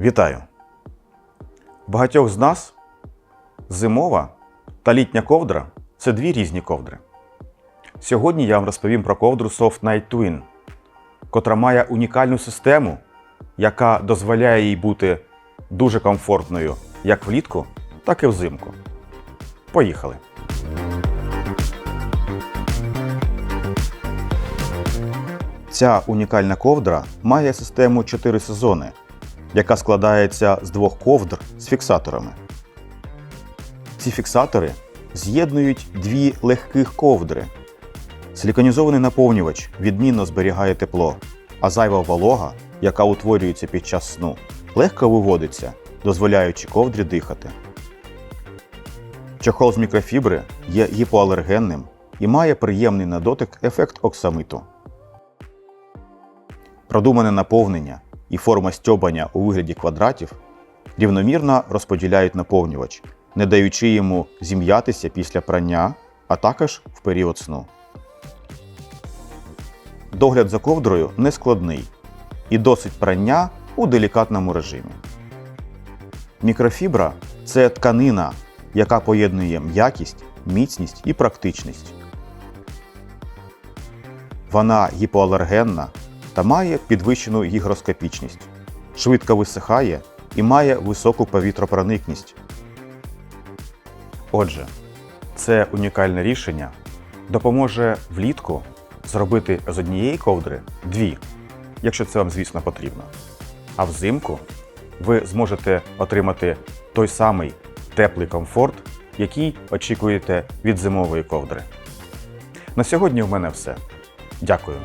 Вітаю! Багатьох з нас зимова та літня ковдра це дві різні ковдри. Сьогодні я вам розповім про ковдру Soft Night Twin, котра має унікальну систему, яка дозволяє їй бути дуже комфортною як влітку, так і взимку. Поїхали! Ця унікальна ковдра має систему 4 сезони, яка складається з двох ковдр з фіксаторами. Ці фіксатори з'єднують дві легких ковдри. Силіконізований наповнювач відмінно зберігає тепло, а зайва волога, яка утворюється під час сну, легко виводиться, дозволяючи ковдрі дихати. Чохол з мікрофібри є гіпоалергенним і має приємний на дотик ефект оксамиту. Продумане наповнення і форма стьобання у вигляді квадратів рівномірно розподіляють наповнювач, не даючи йому зім'ятися після прання, а також в період сну. Догляд за ковдрою не складний і досить прання у делікатному режимі. Мікрофібра це тканина, яка поєднує м'якість, міцність і практичність. Вона гіпоалергенна та має підвищену гігроскопічність, швидко висихає і має високу повітропроникність. Отже, це унікальне рішення допоможе влітку зробити з однієї ковдри дві, якщо це вам, звісно, потрібно. А взимку ви зможете отримати той самий теплий комфорт, який очікуєте від зимової ковдри. На сьогодні в мене все. Дякую.